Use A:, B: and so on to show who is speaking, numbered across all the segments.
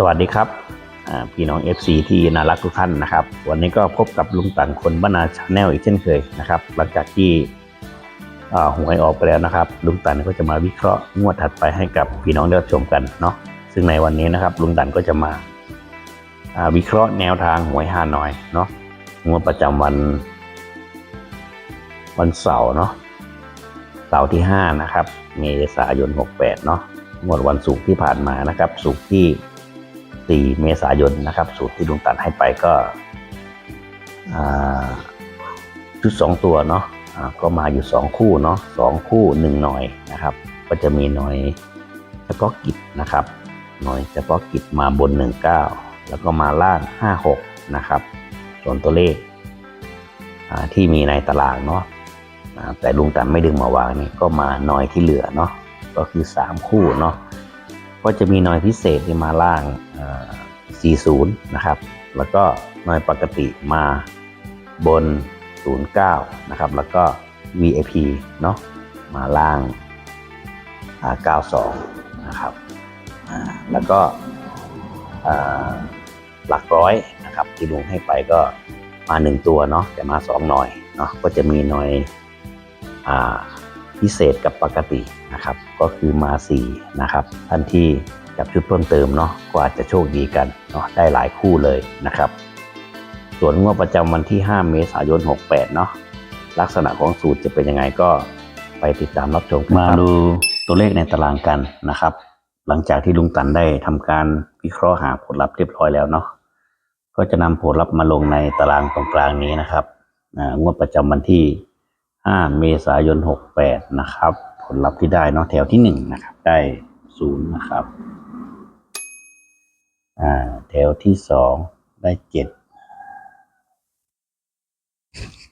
A: สวัสดีครับพี่น้อง FC ที่น่ารักทุกท่านนะครับ วันนี้ก็พบกับลุงตังคนบ้านาชาแนลอีกเช่นเคยนะครับ หลังจากที่หวยออกไปแล้วนะครับ ลุงตันก็จะมาวิเคราะห์งวดถัดไปให้กับพี่น้องได้รับชมกันเนาะซึ่งในวันนี้นะครับ ลุงตันก็จะมาวิเคราะห์แนวทางหวยฮานอยเนาะงวดประจำวัน วันเสาร์เนาะเสาร์ที่ 5 นะครับ เมษายน 68 เนาะงวดวันศุกร์ที่ผ่านมานะครับศุกร์ที่ 4 เมษายนนะครับ สูตรที่ลุงตัดให้ไปก็ชุด2ตัวเนาะก็มาอยู่2คู่เนาะสองคู่1หน่อยนะครับ ก็จะมีหน่อยเฉพาะกิจนะครับ หน่อยเฉพาะกิจมาบน 19 แล้วก็มาล่าง56 นะครับ ส่วนตัวเลขที่มีในตารางเนาะแต่ลุงตันไม่ดึงมาวางนี่ก็มาหน้อยที่เหลือเนาะก็คือ 3 คู่เนาะ ก็จะมีหน่อยพิเศษมาล่าง 40 นะครับ แล้วก็หน่อยปกติมาบน 09 นะครับ แล้วก็ VIP เนาะมาล่าง 92 นะครับ แล้วก็หลักร้อยนะครับที่ลุงให้ไปก็มา 1 ตัวเนาะแต่มา 2 หน่อยเนาะก็จะมีหน่อย พิเศษกับปกตินะครับ ก็คือมา 4 นะครับ ท่านที่จับชุดเพิ่มเติมเนาะก็อาจจะโชคดีกันเนาะได้หลายคู่เลยนะครับ ส่วนงวดประจำวันที่ 5 เมษายน 68 เนาะลักษณะของสูตรจะเป็นยังไงก็ไปติดตามรับชมกันมาดูตัวเลขในตารางกันนะครับ หลังจากที่ลุงตันได้ทำการวิเคราะห์หาผลลัพธ์เรียบร้อยแล้วเนาะก็จะนำผลลัพธ์มาลงในตารางตรงกลางนี้นะครับงวดประจำวันที่ 5 เมษายน 68 นะครับ ผลลัพธ์ที่ได้เนาะแถวที่ 1 นะครับ ได้ศูนะครับ อ่า แถวที่ 2 ได้ 7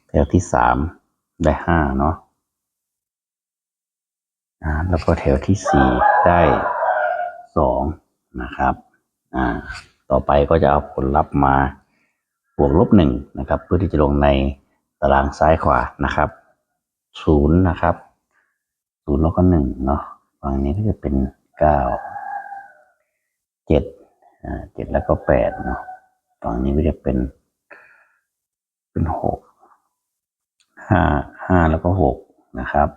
A: แถวที่ 3 ได้ 5 เนาะอ่าแล้วก็แถวที่ 4 ได้ 2 นะครับ อ่า ต่อไปก็จะเอาผลลัพธ์มาบวกลบ1นะครับ เพื่อที่จะลงในตารางซ้ายขวานะครับ ศูนย์นะครับศูนย์แล้วก็หนึ่งเนาะฝั่งนี้ก็จะเป็นเก้าเจ็ดอ่าเจ็ดแล้วก็แปดเนาะฝั่งนี้ก็จะเป็นเป็นหกห้าห้าแล้วก็หกนะครับ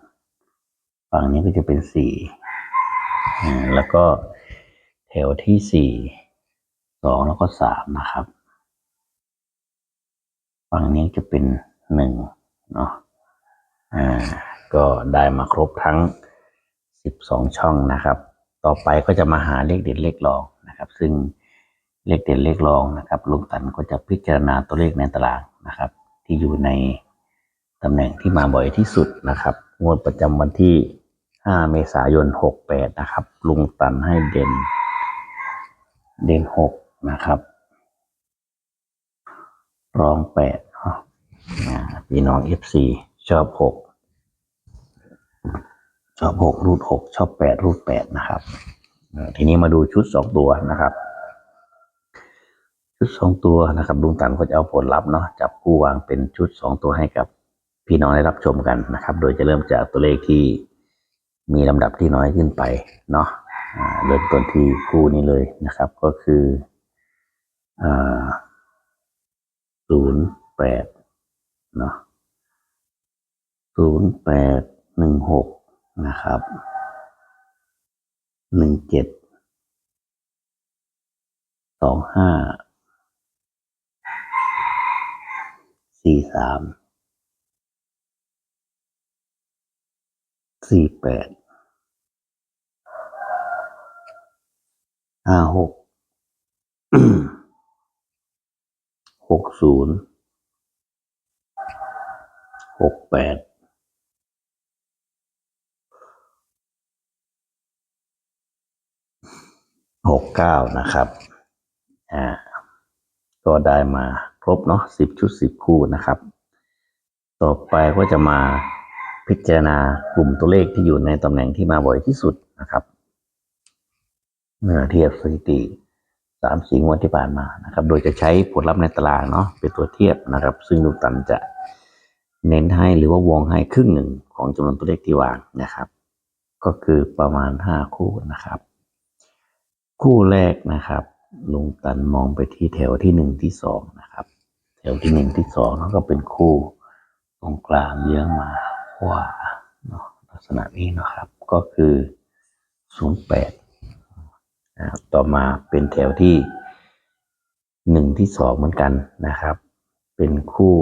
A: ฝั่งนี้ก็จะเป็นสี่อ่าแล้วก็แถวที่สี่สองแล้วก็สามนะครับ ฝั่งนี้จะเป็นหนึ่งเนาะ อ่าก็ได้มาครบทั้ง 12 ช่องนะครับ ต่อไปก็จะมาหาเลขเด็ดเลขรองนะครับ ซึ่งเลขเด็ดเลขรองนะครับลุงตันก็จะพิจารณาตัวเลขในตารางนะครับ ที่อยู่ในตำแหน่งที่มาบ่อยที่สุดนะครับ งวดประจำวันที่ 5 เมษายน 68 นะครับ ลุงตันให้เด่น เด่น 6 นะครับ รอง8เนะอ่าพี่น้อง FC ชอบ6ชอบ6รูด6ชอบ8รูดนะครับทีนี้มาดูชุด2ตัวนะครับ ชุด2ตัวนะครับลุงตันก็จะเอาผลลัพธ์เนาะจับคู่วางเป็นชุด2ตัวให้กับพี่น้องได้รับชมกันนะครับ โดยจะเริ่มจากตัวเลขที่มีลำดับที่น้อยขึ้นไปเนาะเริ่มต้นที่คู่นี้เลยนะครับ ก็คือศูนย์แปดเนาะ ศูนย์แปดหนึ่งหกนะครับหนึ่งเจ็ดสองห้าสี่สามสี่แปดห้าหกหกศูนย์หกแปด หกเก้านะครับ อ่า ก็ได้มาครบเนาะสิบชุดสิบคู่นะครับ ต่อไปก็จะมาพิจารณากลุ่มตัวเลขที่อยู่ในตำแหน่งที่มาบ่อยที่สุดนะครับเมื่อเทียบสถิติสามสี่งวดที่ผ่านมานะครับ โดยจะใช้ผลลัพธ์ในตารางเนาะเป็นตัวเทียบนะครับ ซึ่งลูกตันจะเน้นให้หรือว่าวงให้ครึ่งหนึ่งของจำนวนตัวเลขที่วางนะครับ ก็คือประมาณห้าคู่นะครับ คู่แรกนะครับ ลุงตันมองไปที่แถวที่หนึ่งที่สองนะครับ แถวที่หนึ่งที่สองแล้วก็เป็นคู่ตรงกลางเยื้องมาขวาเนาะลักษณะนี้นะครับ ก็คือศูนย์แปดนะครับต่อมาเป็นแถวที่หนึ่งที่สองเหมือนกันนะครับ เป็นคู่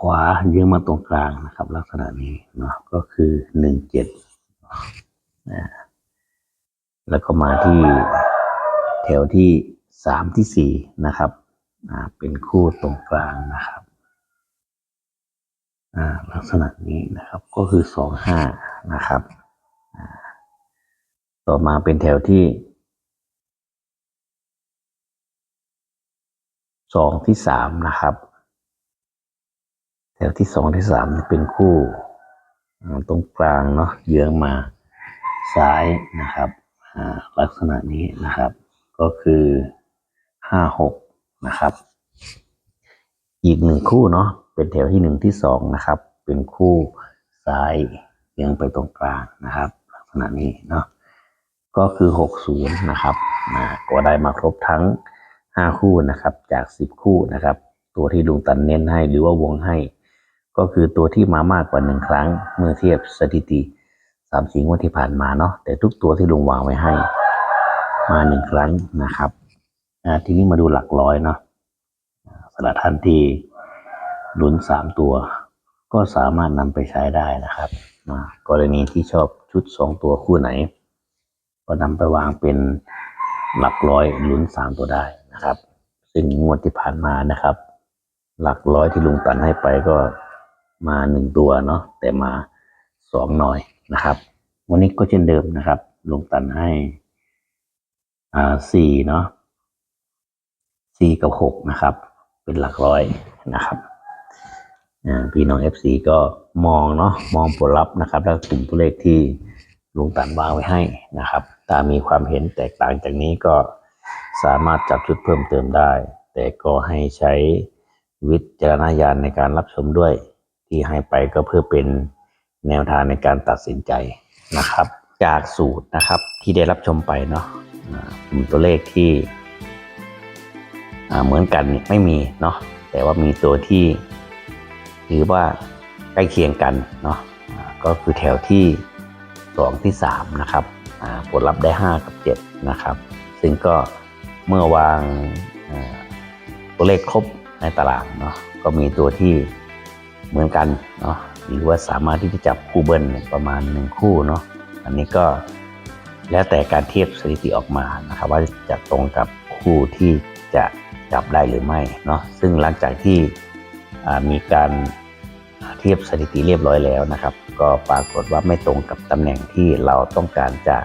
A: ขวาเยื้องมาตรงกลางนะครับ ลักษณะนี้เนาะก็คือหนึ่งเจ็ด แล้วก็มาที่แถวที่สามที่สี่นะครับเป็นคู่ตรงกลางนะครับลักษณะนี้นะครับก็คือสองห้านะครับต่อมาเป็นแถวที่สองที่สามนะครับ แถวที่สองที่สามเป็นคู่ ตรงกลางเนาะเยื้องมาซ้ายนะครับอ่าลักษณะนี้นะครับ ก็คือห้าหกนะครับ อีกหนึ่งคู่เนาะเป็นแถวที่หนึ่งที่สองนะครับ เป็นคู่ซ้ายเอียงไปตรงกลางนะครับ ลักษณะนี้เนาะก็คือหกศูนย์นะครับอ่าก็ได้มาครบทั้งห้าคู่นะครับ จากสิบคู่นะครับ ตัวที่ลุงตันเน้นให้หรือว่าวงให้ ก็คือตัวที่มามากกว่าหนึ่งครั้ง เมื่อเทียบสถิติสามสี่งวดที่ผ่านมาเนาะแต่ทุกตัวที่ลุงวางไว้ให้ มาหนึ่งครั้งนะครับทีนี้มาดูหลักร้อยเนาะสำหรับท่านที่ลุ้นสามตัว ก็สามารถนำไปใช้ได้นะครับกรณีที่ชอบชุดสองตัวคู่ไหน ก็นำไปวางเป็นหลักร้อยลุ้นสามตัวได้นะครับ ซึ่งงวดที่ผ่านมานะครับ หลักร้อยที่ลุงตันให้ไปก็ มาหนึ่งตัวเนาะแต่มาสองหน่อยนะครับ วันนี้ก็เช่นเดิมนะครับลุงตันให้อ่าสี่เนาะสี่กับหกนะครับ เป็นหลักร้อยนะครับอ่าพี่น้องเอฟซีก็มองเนาะมองผลลัพธ์นะครับ แล้วกลุ่มตัวเลขที่ลุงตันวางไว้ให้นะครับถ้ามีความเห็นแตกต่างจากนี้ก็สามารถจับชุดเพิ่มเติมได้ แต่ก็ให้ใช้วิจารณญาณในการรับชมด้วย ที่ให้ไปก็เพื่อเป็นแนวทางในการตัดสินใจนะครับ จากสูตรนะครับที่ได้รับชมไปเนาะกลุ่มตัวเลขที่เหมือนกันไม่มีเนาะแต่ว่ามีตัวที่ถือว่าใกล้เคียงกันเนาะก็คือแถวที่สองที่สามนะครับผลลัพธ์ได้ห้ากับเจ็ดนะครับ ซึ่งก็เมื่อวางตัวเลขครบในตารางเนาะก็มีตัวที่ เหมือนกันเนาะหรือว่าสามารถที่จะจับคู่เบิ้ลประมาณหนึ่งคู่เนาะอันนี้ก็แล้วแต่การเทียบสถิติออกมานะครับ ว่าจะตรงกับคู่ที่จะจับได้หรือไม่เนาะซึ่งหลังจากที่มีการเทียบสถิติเรียบร้อยแล้วนะครับ ก็ปรากฏว่าไม่ตรงกับตำแหน่งที่เราต้องการจะ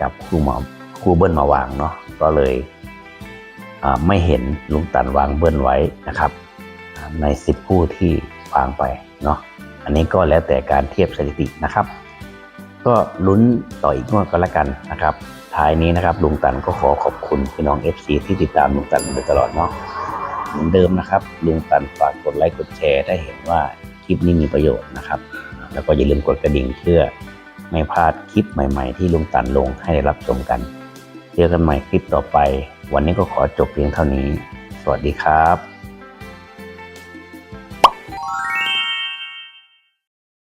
A: จับคู่มาคู่เบิ้ลมาวางเนาะก็เลยไม่เห็นลุงตันวางเบิ้ลไว้นะครับ ใน 10 คู่ที่ วางไปเนาะอันนี้ก็แล้วแต่การเทียบสถิตินะครับ ก็ลุ้นต่ออีกงวดก็แล้วกันนะครับท้ายนี้นะครับลุงตันก็ขอขอบคุณพี่น้อง FC ที่ติดตามลุงตันมาโดยตลอดเนาะเหมือนเดิมนะครับลุงตันฝากกดไลค์กดแชร์ได้เห็นว่าคลิปนี้มีประโยชน์นะครับ แล้วก็อย่าลืมกดกระดิ่งเพื่อไม่พลาดคลิปใหม่ๆ ที่ลุงตันลงให้ได้รับชมกันเจอกันใหม่คลิปต่อไป วันนี้ก็ขอจบเพียงเท่านี้ สวัสดีครับ